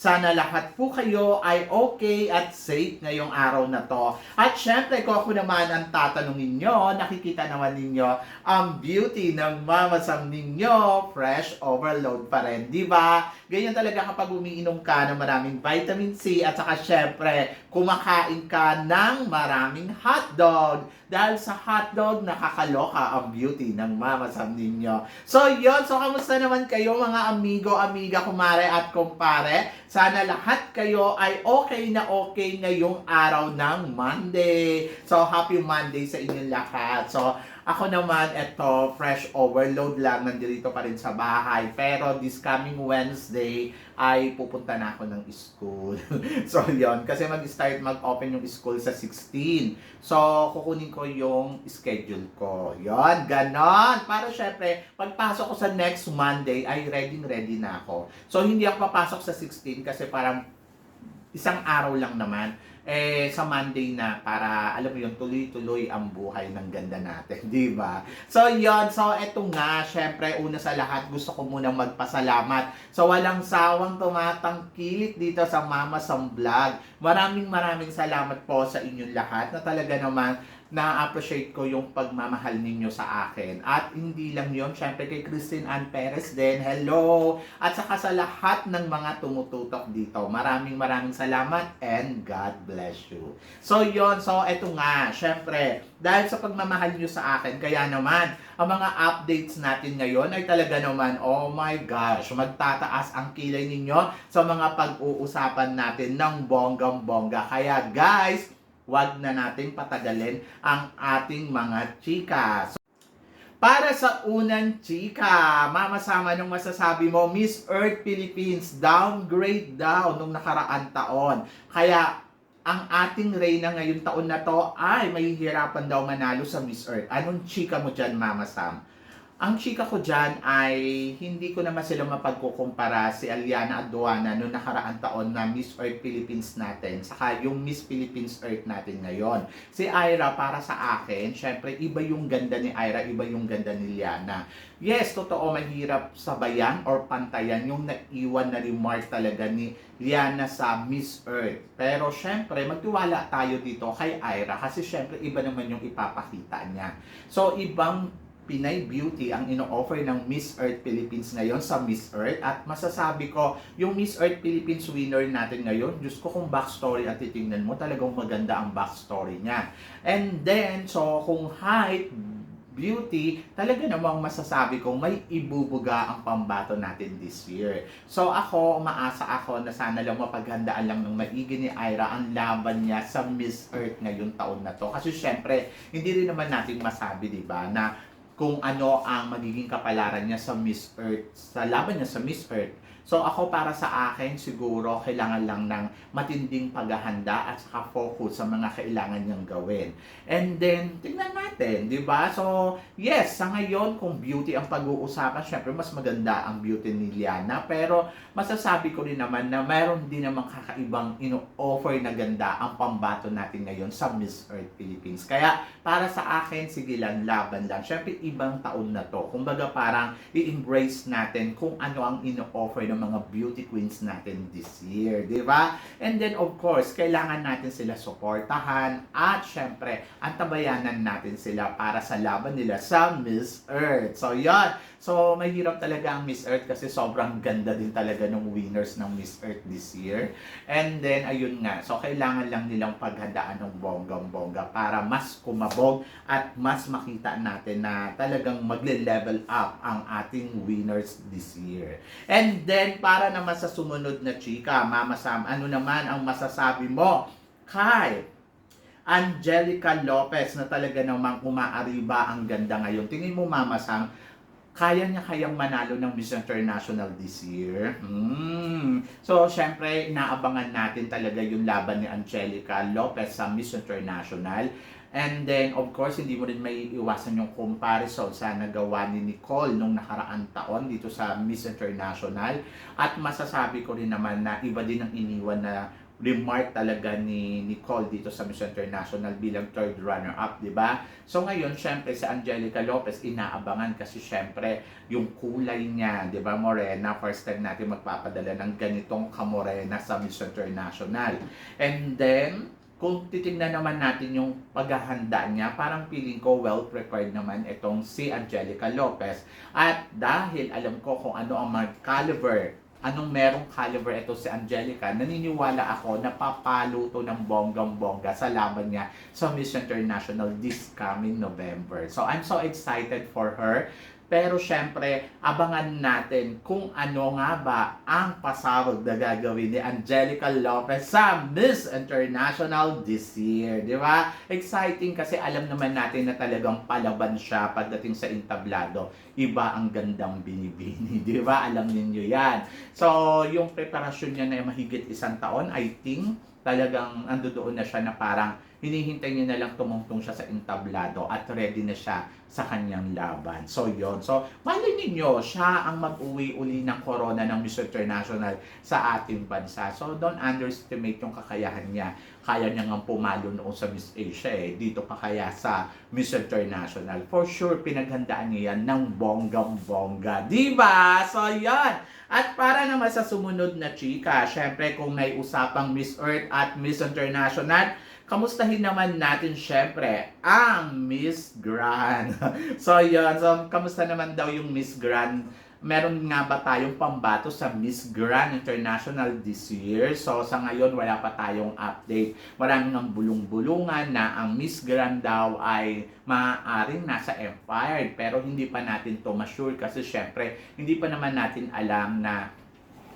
Sana lahat po kayo ay okay at safe ngayong araw na to. At syempre, kung ako naman ang tatanungin nyo, nakikita naman ninyo ang beauty ng Mama Sam ninyo. Fresh overload pa rin, di ba? Ganyan talaga kapag umiinom ka ng maraming vitamin C at saka syempre, kumakain ka ng maraming hotdog. Dahil sa hotdog, nakakaloka ang beauty ng Mama Sam ninyo. So yun, so kamusta naman kayo mga amigo, amiga, kumare at kumpare? Sana lahat kayo ay okay na okay ngayong araw ng Monday. So happy Monday sa inyong lahat. So ako naman, eto, fresh overload lang, nandito pa rin sa bahay. Pero this coming Wednesday, ay pupunta na ako ng school. so, yon Kasi mag-start mag-open yung school sa 16. So, kukunin ko yung schedule ko. Yon ganon. Para syempre, pagpasok ko sa next Monday, ay ready-ready na ako. So, hindi ako papasok sa 16 kasi parang isang araw lang naman eh sa Monday na para alam mo yung tuloy-tuloy ang buhay ng ganda natin, di ba? So yon, so eto nga, syempre una sa lahat gusto ko munang magpasalamat sa walang sawang tumatangkilik dito sa Mama Sam Vlog. Maraming maraming salamat po sa inyong lahat na talaga naman na-appreciate ko yung pagmamahal ninyo sa akin. At hindi lang yon syempre kay Christine Ann Perez din, hello! At saka sa lahat ng mga tumututok dito. Maraming maraming salamat and God bless you. So yon so eto nga, syempre, dahil sa pagmamahal nyo sa akin, kaya naman, ang mga updates natin ngayon ay talaga naman, oh my gosh, magtataas ang kilay ninyo sa mga pag-uusapan natin ng bonggang-bongga. Kaya guys, wag na natin patagalin ang ating mga chika. Para sa unang chika, mamasama nung masasabi mo, Miss Earth Philippines, downgrade daw nung nakaraan taon. Kaya, ang ating reyna ngayon taon na to ay mahihirapan daw manalo sa Miss Earth. Anong chika mo dyan, Mama Sam? Ang chika ko dyan ay hindi ko naman sila mapagkukumpara si Aliana Aduana noong nakaraan taon na Miss Earth Philippines natin saka yung Miss Philippines Earth natin ngayon. Si Ira para sa akin, syempre iba yung ganda ni Ira, iba yung ganda ni Liana. Yes, totoo mahirap sabayan or pantayan yung naiwan na remark talaga ni Liana sa Miss Earth. Pero syempre magtiwala tayo dito kay Ira kasi syempre iba naman yung ipapakita niya. So ibang Pinay Beauty ang ino-offer ng Miss Earth Philippines ngayon sa Miss Earth at masasabi ko yung Miss Earth Philippines winner natin ngayon Diyos ko kung backstory at titingnan mo talagang maganda ang backstory niya and then so kung height beauty, talaga namang masasabi kong may ibubuga ang pambato natin this year. So ako, umaasa ako na sana lang mapaghandaan lang ng maigi ni Ira ang laban niya sa Miss Earth ngayong taon na to. Kasi syempre, hindi rin naman natin masabi, di ba, na kung ano ang magiging kapalaran niya sa Miss Earth, sa laban niya sa Miss Earth. So ako para sa akin siguro kailangan lang ng matinding paghahanda at saka focus sa mga kailangan niyang gawin. And then tingnan natin, 'di ba? So yes, sa ngayon kung beauty ang pag-uusapan, syempre mas maganda ang beauty ni Liana, pero masasabi ko rin naman na mayroon din namang kakaibang ino-offer na ganda ang pambato natin ngayon sa Miss Earth Philippines. Kaya para sa akin, sige lang, laban lang. Syempre ibang taon na to. Kumbaga parang i-embrace natin kung ano ang ino-offer ng mga beauty queens natin this year, di ba? And then of course, kailangan natin sila suportahan at syempre, antabayanan natin sila para sa laban nila sa Miss Earth. So yan, so mahirap talaga ang Miss Earth kasi sobrang ganda din talaga ng winners ng Miss Earth this year. And then ayun nga, so kailangan lang nilang paghandaan ng bonggang-bongga para mas kumabog at mas makita natin na talagang magle-level up ang ating winners this year. And then para naman sa sumunod na chika, Mama Sam, ano naman ang masasabi mo kay Angelica Lopez na talaga namang umaariba ang ganda ngayon. Tingin mo Mama Sam, kaya niya kayang manalo ng Miss International this year? Hmm. So, syempre, inaabangan natin talaga yung laban ni Angelica Lopez sa Miss International. And then, of course, hindi mo rin may iwasan yung comparison sa nagawa ni Nicole nung nakaraang taon dito sa Miss International. At masasabi ko rin naman na iba din ang iniwan na remark talaga ni Nicole dito sa Miss International bilang third runner-up, di ba? So ngayon, syempre si Angelica Lopez inaabangan kasi syempre yung kulay niya, di ba, morena, first time natin magpapadala ng ganitong kamorena sa Miss International. And then, kung titingnan naman natin yung paghahanda niya, parang feeling ko well prepared naman itong si Angelica Lopez. At dahil alam ko kung ano ang mga caliber, anong merong caliber ito si Angelica, naniniwala ako na papalo to ng bonggang-bongga sa laban niya sa Miss International this coming November. So I'm so excited for her. Pero syempre, abangan natin kung ano nga ba ang pasabog na gagawin ni Angelica Lopez sa Miss International this year. Di ba? Exciting kasi alam naman natin na talagang palaban siya pagdating sa entablado. Iba ang gandang binibini. Di ba? Alam ninyo yan. So, yung preparasyon niya na mahigit isang taon, I think, talagang ando doon na siya na parang hinihintay niya na lang tumungtong siya sa entablado at ready na siya sa kanyang laban. So, yon So, malay ninyo, siya ang mag-uwi uli ng corona ng Miss International sa ating bansa. So, don't underestimate yung kakayahan niya. Kaya niya nga pumalo noon sa Miss Asia eh. Dito pa kaya sa Miss International. For sure, pinaghandaan niya yan ng bonggang-bongga. Diba? So, yan. At para naman sa sumunod na chika, syempre kung may usapang Miss Earth at Miss International, kamustahin naman natin syempre ang Miss Grand. so yun, so kamusta naman daw yung Miss Grand? Meron nga ba tayong pambato sa Miss Grand International this year? So sa ngayon wala pa tayong update. Maraming ang bulong-bulungan na ang Miss Grand daw ay maaaring nasa Empire pero hindi pa natin to ma-sure kasi syempre hindi pa naman natin alam na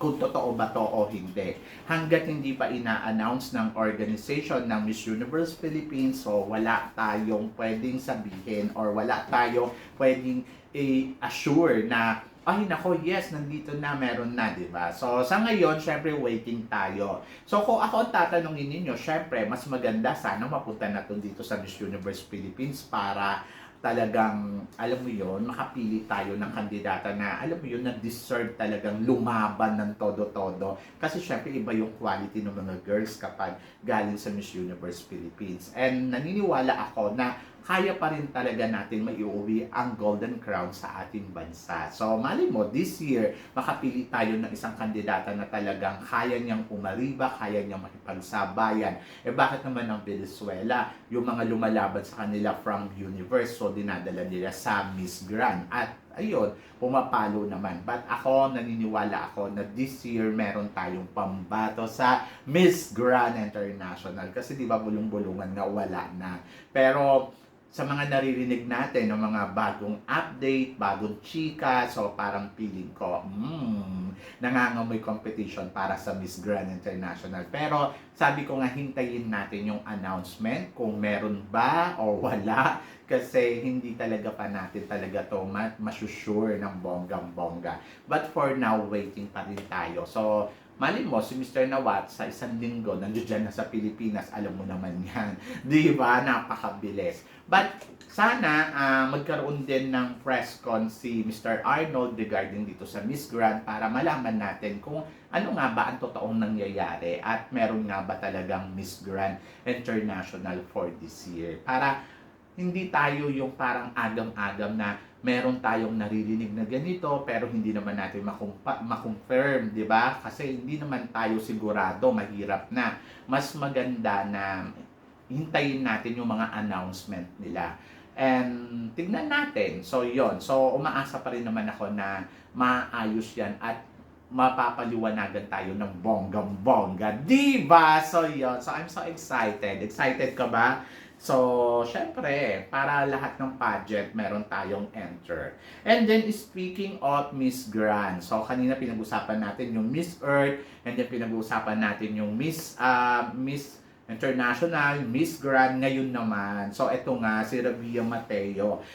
kung totoo ba to o hindi. Hanggat hindi pa ina-announce ng organization ng Miss Universe Philippines, so wala tayong pwedeng sabihin or wala tayong pwedeng i-assure na ay nako, yes, nandito na, meron na, di ba? So, sa ngayon, syempre, waiting tayo. So, kung ako ang tatanungin ninyo, syempre, mas maganda sana mapunta na to dito sa Miss Universe Philippines para talagang, alam mo yon makapili tayo ng kandidata na, alam mo yun, na deserve talagang lumaban ng todo-todo. Kasi syempre, iba yung quality ng mga girls kapag galing sa Miss Universe Philippines. And naniniwala ako na kaya pa rin talaga natin maiuwi ang Golden Crown sa ating bansa. So, mali mo, this year, makapili tayo ng isang kandidata na talagang kaya niyang umariba, kaya niyang makipagsabayan. Eh, bakit naman ang Venezuela, yung mga lumalaban sa kanila from universe, so dinadala nila sa Miss Grand. At ayun, pumapalo naman. But ako, naniniwala ako na this year meron tayong pambato sa Miss Grand International. Kasi di ba bulong-bulungan na wala na. Pero sa mga naririnig natin ng mga bagong update, bagong chika, so parang feeling ko, hmm, nangangamoy competition para sa Miss Grand International. Pero sabi ko nga, hintayin natin yung announcement kung meron ba o wala kasi hindi talaga pa natin talaga to ma- masusure ng bonggang-bongga. But for now, waiting pa rin tayo. So, Mali mo, si Mr. Nawat sa isang linggo, nandiyan na sa Pilipinas, alam mo naman yan. Di ba? Napakabilis. But sana uh, magkaroon din ng press con si Mr. Arnold regarding dito sa Miss Grand para malaman natin kung ano nga ba ang totoong nangyayari at meron nga ba talagang Miss Grand International for this year. Para hindi tayo yung parang agam-agam na meron tayong naririnig na ganito pero hindi naman natin makumpa, makonfirm, di ba? Kasi hindi naman tayo sigurado, mahirap na. Mas maganda na hintayin natin yung mga announcement nila. And tignan natin. So, yon So, umaasa pa rin naman ako na maayos yan at mapapaliwanagan tayo ng bonggang-bongga. Diba? So, yon So, I'm so excited. Excited ka ba? So, syempre, para lahat ng pageant, meron tayong enter. And then, speaking of Miss Grand, so kanina pinag-usapan natin yung Miss Earth, and then pinag-usapan natin yung Miss, uh, Miss International, Miss Grand, ngayon naman. So, ito nga, si Rabia Mateo.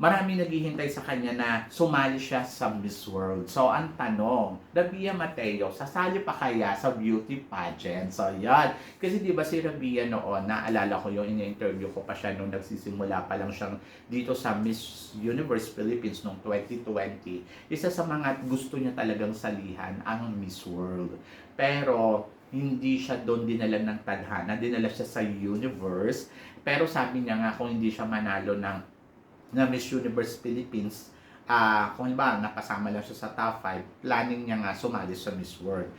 Marami naghihintay sa kanya na sumali siya sa Miss World. So, ang tanong, Rabia Mateo, sasali pa kaya sa beauty pageant? So, yan. Kasi di ba si Rabia noon, naalala ko yung in-interview ko pa siya nung nagsisimula pa lang siyang dito sa Miss Universe Philippines noong 2020. Isa sa mga gusto niya talagang salihan ang Miss World. Pero, hindi siya doon dinala ng tadhana, dinala siya sa universe. Pero sabi niya nga kung hindi siya manalo ng na Miss Universe Philippines, ah kung ba napasama lang siya sa top 5, planning niya nga sumali sa Miss World.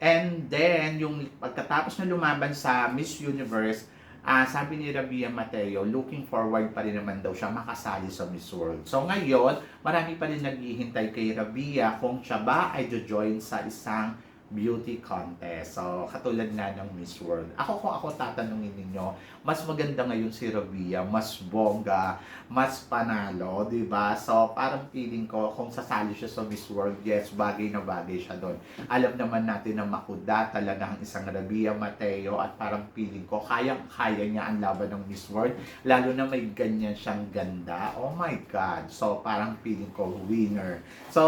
And then, yung pagkatapos na lumaban sa Miss Universe, ah sabi ni Rabia Mateo, looking forward pa rin naman daw siya makasali sa Miss World. So ngayon, marami pa rin naghihintay kay Rabia kung siya ba ay join sa isang beauty contest. So, katulad na ng Miss World. Ako kung ako tatanungin ninyo, mas maganda ngayon si Rabia, mas bongga, mas panalo, di ba? So, parang feeling ko, kung sasali siya sa Miss World, yes, bagay na bagay siya doon. Alam naman natin na makuda talaga ang isang Rabia Mateo at parang feeling ko, kayang-kaya niya ang laban ng Miss World, lalo na may ganyan siyang ganda. Oh my God. So, parang feeling ko, winner. So,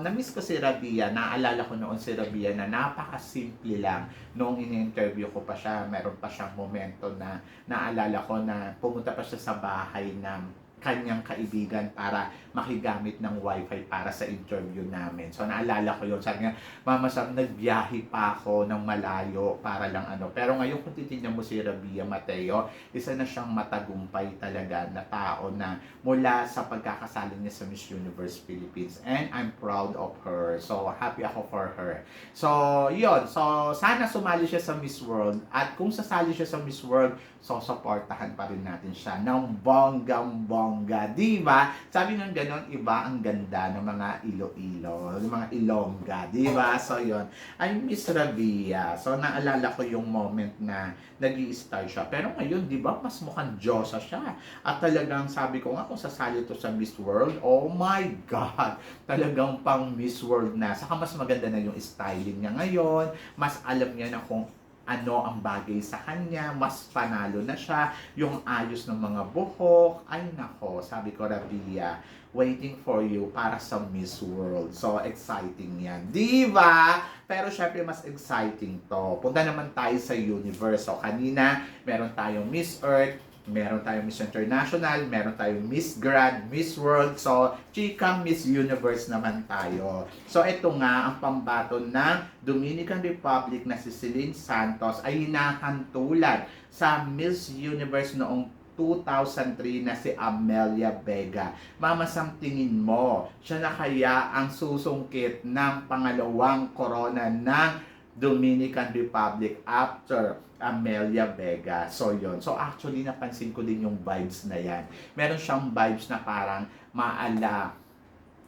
na-miss ko si Rabia. Naalala ko noon si Rabia na napaka-simple lang. Noong in-interview ko pa siya, meron pa siyang momento na naalala ko na pumunta pa siya sa bahay ng kanyang kaibigan para makigamit ng wifi para sa interview namin. So naalala ko yun. Sabi niya, Mama Sam, nagbiyahe pa ako ng malayo para lang ano. Pero ngayon kung titignan mo si Rabia Mateo, isa na siyang matagumpay talaga na tao na mula sa pagkakasali niya sa Miss Universe Philippines. And I'm proud of her. So happy ako for her. So yun. So sana sumali siya sa Miss World. At kung sasali siya sa Miss World, so supportahan pa rin natin siya ng bonggang-bongga. Di ba? Sabi ng ganon, iba ang ganda ng mga Iloilo, ng mga Ilongga. Di ba? So yun. I miss Rabia. So naalala ko yung moment na nag star siya. Pero ngayon, di ba, mas mukhang Diyosa siya. At talagang sabi ko nga, kung sasali to sa Miss World, oh my God! Talagang pang Miss World na. Saka mas maganda na yung styling niya ngayon. Mas alam niya na kung ano ang bagay sa kanya, mas panalo na siya, yung ayos ng mga buhok, ay nako, sabi ko Rabia, waiting for you para sa Miss World. So, exciting yan. Di ba? Pero syempre, mas exciting to. Punta naman tayo sa universe. So, kanina, meron tayong Miss Earth, meron tayong Miss International, meron tayong Miss Grand, Miss World. So, chikang Miss Universe naman tayo. So, ito nga ang pambato ng Dominican Republic na si Celine Santos ay hinahantulan sa Miss Universe noong 2003 na si Amelia Vega. Mama, Sam, tingin mo, siya na kaya ang susungkit ng pangalawang corona ng Dominican Republic after Amelia Vega. So, yon So, actually, napansin ko din yung vibes na yan. Meron siyang vibes na parang maala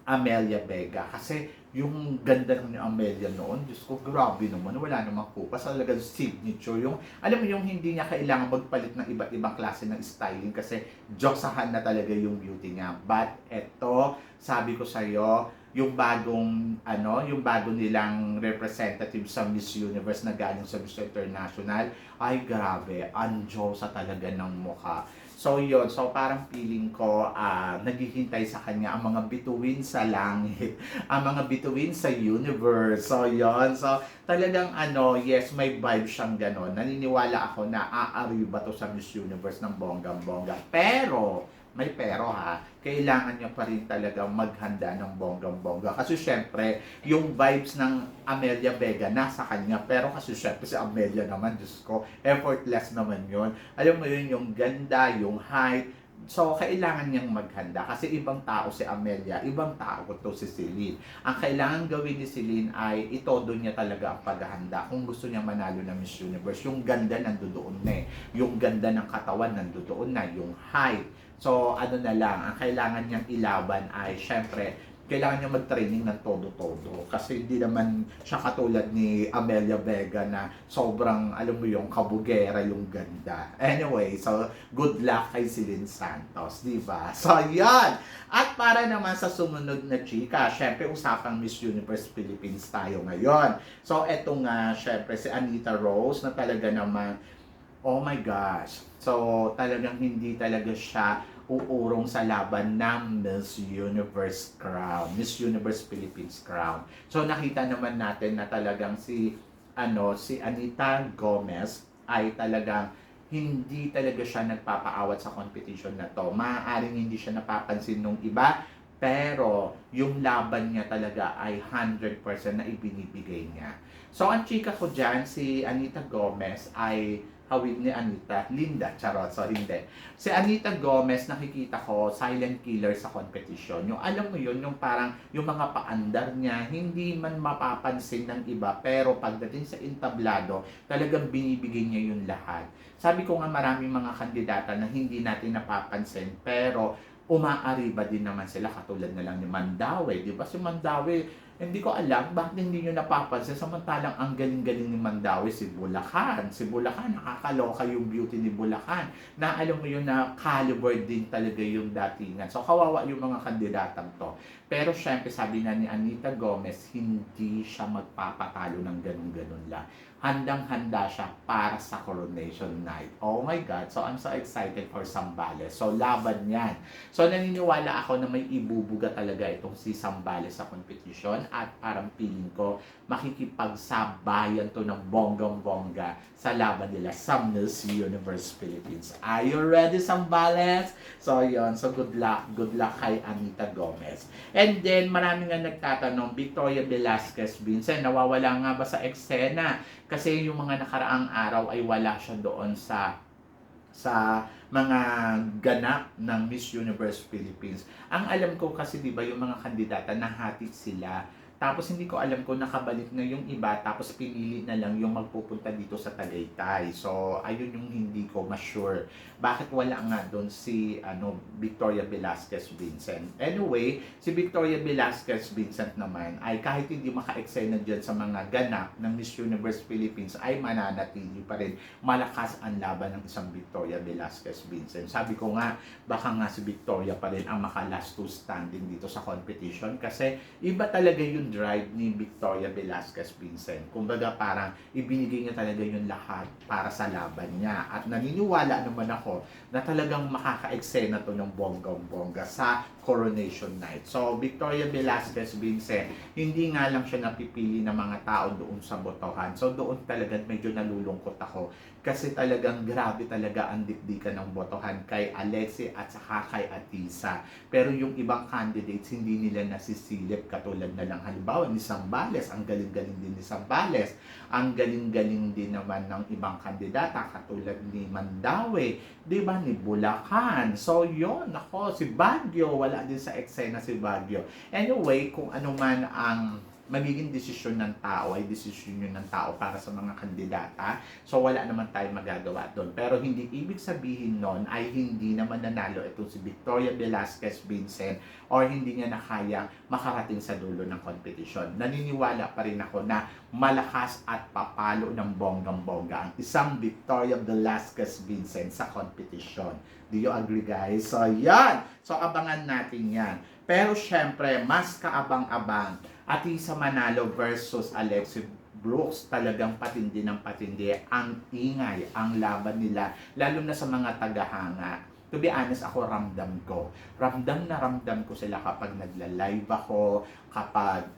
Amelia Vega. Kasi yung ganda ni Amelia noon, Diyos ko, grabe naman. Wala namang kupas. Talaga signature. Yung, alam mo yung hindi niya kailangan magpalit ng iba't ibang klase ng styling kasi josahan na talaga yung beauty niya. But eto, sabi ko sa'yo, yung bagong ano, yung bago nilang representative sa Miss Universe na galing sa Miss International, ay grabe, anjosa talaga ng mukha. So yun, so parang feeling ko ah naghihintay sa kanya ang mga bituin sa langit, ang mga bituin sa universe. So yun, so talagang ano, yes, may vibe siyang ganon. Naniniwala ako na aari ba to sa Miss Universe ng bonggang-bongga. Pero, may pero ha, kailangan niya pa rin talaga maghanda ng bonggang-bongga. Kasi syempre, yung vibes ng Amelia Vega nasa kanya. Pero kasi syempre si Amelia naman, Diyos ko, effortless naman yun. Alam mo yun, yung ganda, yung height, So, kailangan niyang maghanda kasi ibang tao si Amelia, ibang tao to si Celine. Ang kailangan gawin ni Celine ay itodo niya talaga ang paghahanda kung gusto niya manalo ng Miss Universe. Yung ganda nandoon na eh. Yung ganda ng katawan nandoon na. Yung height. So, ano na lang, ang kailangan niyang ilaban ay syempre kailangan niya mag-training ng todo-todo. Kasi hindi naman siya katulad ni Amelia Vega na sobrang, alam mo yung kabugera yung ganda. Anyway, so good luck kay Celine Santos, di ba? So, yan! At para naman sa sumunod na chika, syempre usapang Miss Universe Philippines tayo ngayon. So, eto nga, syempre si Anita Rose na talaga naman, oh my gosh. So, talagang hindi talaga siya uurong sa laban ng Miss Universe Crown, Miss Universe Philippines Crown. So nakita naman natin na talagang si ano si Anita Gomez ay talagang hindi talaga siya nagpapaawat sa competition na to. Maaaring hindi siya napapansin nung iba, pero yung laban niya talaga ay 100% na ibinibigay niya. So ang chika ko dyan, si Anita Gomez ay hawig ni Anita, Linda, charot, so hindi. Si Anita Gomez, nakikita ko, silent killer sa competition. Yung alam mo yun, yung parang, yung mga paandar niya, hindi man mapapansin ng iba, pero pagdating sa entablado, talagang binibigay niya yung lahat. Sabi ko nga maraming mga kandidata na hindi natin napapansin, pero umaariba din naman sila katulad na lang ni Mandawi, di ba? Si Mandawi, hindi ko alam bakit hindi nyo napapansin samantalang ang galing-galing ni Mandawi si Bulacan. Si Bulacan, nakakaloka yung beauty ni Bulacan. Na alam mo yun na caliber din talaga yung datingan. So kawawa yung mga kandidatang to. Pero syempre sabi na ni Anita Gomez, hindi siya magpapatalo ng ganun-ganun lang. Handang-handa siya para sa coronation night. Oh my God. So I'm so excited for Sambales. So laban yan. So naniniwala ako na may ibubuga talaga itong si Sambales sa competition at parang feeling ko makikipagsabayan to ng bonggang-bongga sa laban nila sa Miss Universe Philippines. Are you ready, Sambales? So yon so good luck. Good luck kay Anita Gomez. And then marami nga nagtatanong, Victoria Velasquez Vincent, nawawala nga ba sa eksena? Kasi yung mga nakaraang araw ay wala siya doon sa sa mga ganap ng Miss Universe Philippines. Ang alam ko kasi 'di ba yung mga kandidata nahatid sila tapos hindi ko alam kung nakabalik na yung iba tapos pinili na lang yung magpupunta dito sa Tagaytay. So ayun yung hindi ko ma-sure. Bakit wala nga doon si ano Victoria Velasquez Vincent? Anyway, si Victoria Velasquez Vincent naman ay kahit hindi maka-eksena dyan sa mga ganap ng Miss Universe Philippines ay mananatili pa rin malakas ang laban ng isang Victoria Velasquez Vincent. Sabi ko nga, baka nga si Victoria pa rin ang maka-last two standing dito sa competition kasi iba talaga yung drive ni Victoria Velasquez Vincent. Kumbaga parang ibinigay niya talaga yung lahat para sa laban niya. At naniniwala naman ako na talagang makaka-eksena to ng bonggang-bongga sa coronation night. So, Victoria Velasquez Vincent, hindi nga lang siya napipili ng mga tao doon sa botohan. So, doon talaga medyo nalulungkot ako kasi talagang grabe talaga ang dikdikan ng botohan kay Alexi at saka kay Atisa. Pero yung ibang candidates, hindi nila nasisilip katulad na lang halimbawa ni Sambales. Ang galing-galing din ni Sambales. Ang galing-galing din naman ng ibang kandidata katulad ni Mandawi, di ba, ni Bulacan. So, yon ako, si Baguio, wala din sa eksena si Baguio. Anyway, kung ano man ang magiging desisyon ng tao ay desisyon yun ng tao para sa mga kandidata. So wala naman tayong magagawa doon. Pero hindi ibig sabihin nun ay hindi naman nanalo itong si Victoria Velasquez Vincent or hindi niya na kaya makarating sa dulo ng competition. Naniniwala pa rin ako na malakas at papalo ng bonggang-bongga ang isang Victoria Velasquez Vincent sa competition. Do you agree guys? So yan! So abangan natin yan. Pero syempre, mas kaabang-abang Atisa Manalo versus Alexi Brooks talagang patindi ng patindi ang ingay, ang laban nila, lalo na sa mga tagahanga. To be honest, ako ramdam ko. Ramdam na ramdam ko sila kapag nagla-live ako, kapag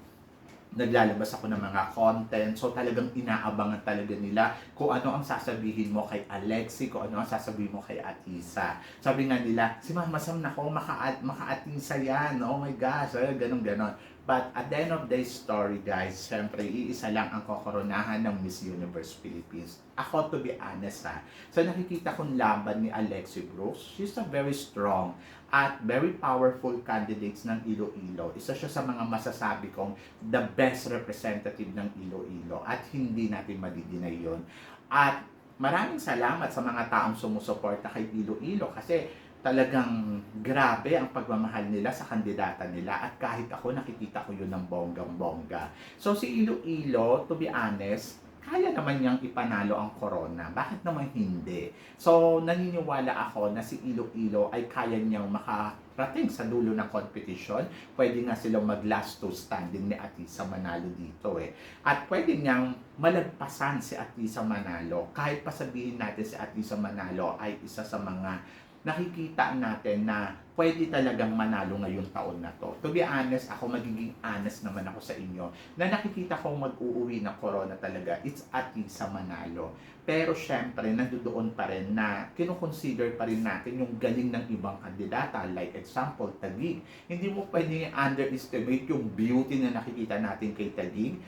naglalabas ako ng mga content. So talagang inaabangan talaga nila kung ano ang sasabihin mo kay Alexi, kung ano ang sasabihin mo kay Atisa. Sabi nga nila, si Mama Sam na ko, maka, maka-Atisa yan. Oh my gosh, ay, ganun ganon. But at the end of the story, guys, syempre, iisa lang ang kokoronahan ng Miss Universe Philippines. Ako, to be honest, ha, sa nakikita kong laban ni Alexi Brooks, she's a very strong at very powerful candidates ng Iloilo. Isa siya sa mga masasabi kong the best representative ng Iloilo at hindi natin madidinay yon. At maraming salamat sa mga taong sumusuporta kay Iloilo kasi talagang grabe ang pagmamahal nila sa kandidata nila at kahit ako nakikita ko yun ng bonggang-bongga. So si Iloilo, to be honest, kaya naman niyang ipanalo ang corona. Bakit naman hindi? So, naniniwala ako na si Iloilo ay kaya niyang makarating sa dulo ng competition. Pwede nga silang mag last two standing ni Atisa Manalo dito eh. At pwede niyang malagpasan si Atisa Manalo. Kahit pa sabihin natin si Atisa Manalo ay isa sa mga nakikita natin na pwede talagang manalo ngayong taon na to. To be honest, ako magiging honest naman ako sa inyo na nakikita kong mag-uuwi ng corona talaga, it's at least sa Manalo. Pero syempre, nandoon pa rin na kinukonsider pa rin natin yung galing ng ibang kandidata. Like example, Taguig. Hindi mo pwedeng underestimate yung beauty na nakikita natin kay Taguig.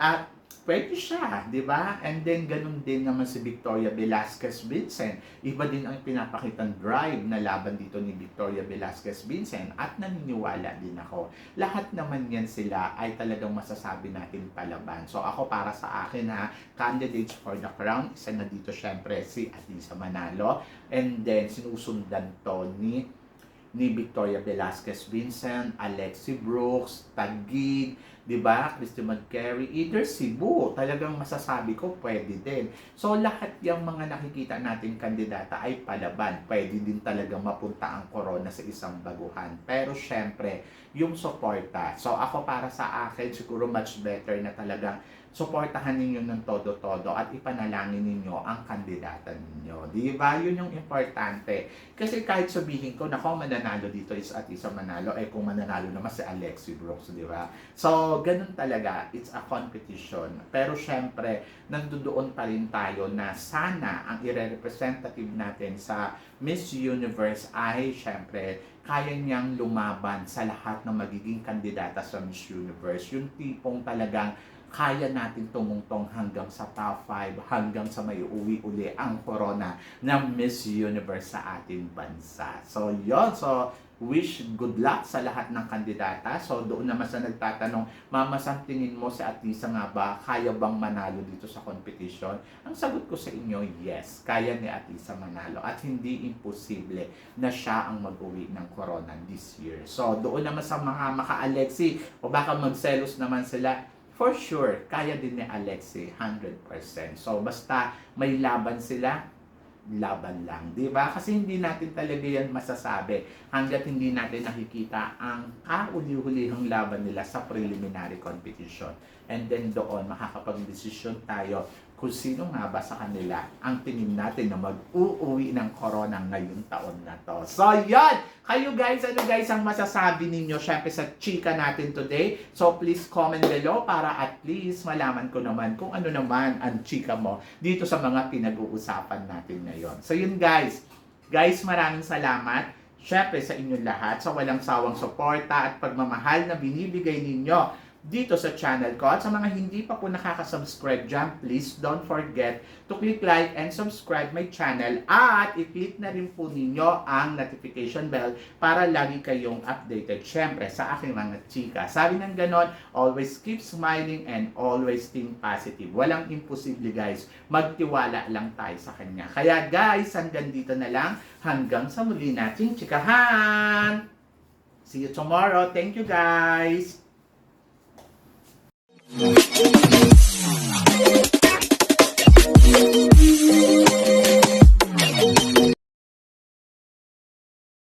At pwede siya, di ba? And then, ganun din naman si Victoria Velasquez Vincent. Iba din ang pinapakitang drive na laban dito ni Victoria Velasquez Vincent at naniniwala din ako. Lahat naman yan sila ay talagang masasabi natin palaban. So ako para sa akin ha, candidates for the crown, isa na dito syempre si Atisa Manalo. And then, sinusundan to ni ni Victoria Velasquez Vincent, Alexi Brooks, Taguig, 'di ba? Christy McCary, either Cebu, talagang masasabi ko pwede din. So lahat yung mga nakikita nating kandidata ay palaban. Pwede din talagang mapunta ang corona sa isang baguhan. Pero syempre, yung suporta. So ako para sa akin siguro much better na talagang suportahan ninyo ng todo-todo at ipanalangin ninyo ang kandidata ninyo. Di ba? Yun yung importante. Kasi kahit sabihin ko, nako, mananalo dito is at isa manalo, eh kung mananalo naman si Alexi Brooks, di ba? So, ganun talaga. It's a competition. Pero syempre, nandoon pa rin tayo na sana ang ire-representative natin sa Miss Universe ay syempre kaya niyang lumaban sa lahat ng magiging kandidata sa Miss Universe. Yung tipong talagang kaya natin tumungtong hanggang sa top 5, hanggang sa may uwi uli ang corona ng Miss Universe sa ating bansa. So, yon So, wish good luck sa lahat ng kandidata. So, doon naman sa nagtatanong, Mama, Sam, tingin mo si Atisa nga ba, kaya bang manalo dito sa competition? Ang sagot ko sa inyo, yes, kaya ni Atisa manalo. At hindi imposible na siya ang mag-uwi ng corona this year. So, doon naman sa mga maka-Alexi, o baka magselos naman sila, for sure, kaya din ni Alexi 100%. So, basta may laban sila, laban lang, di ba? Kasi hindi natin talaga yan masasabi hanggat hindi natin nakikita ang kauli-hulihang laban nila sa preliminary competition. And then doon, makakapag-desisyon tayo kung sino nga ba sa kanila ang tingin natin na mag-uuwi ng corona ngayong taon na to. So, yan! Kayo guys, ano guys ang masasabi ninyo syempre sa chika natin today? So, please comment below para at least malaman ko naman kung ano naman ang chika mo dito sa mga pinag-uusapan natin ngayon. So, yun guys. Guys, maraming salamat. Syempre sa inyong lahat sa walang sawang suporta at pagmamahal na binibigay ninyo dito sa channel ko. At sa mga hindi pa po nakaka-subscribe dyan, please don't forget to click like and subscribe my channel at i-click na rin po ninyo ang notification bell para lagi kayong updated. Syempre, sa aking mga chika. Sabi ng ganon, always keep smiling and always think positive. Walang imposible guys. Magtiwala lang tayo sa kanya. Kaya guys, hanggang dito na lang. Hanggang sa muli nating chikahan! See you tomorrow. Thank you guys! Thank you.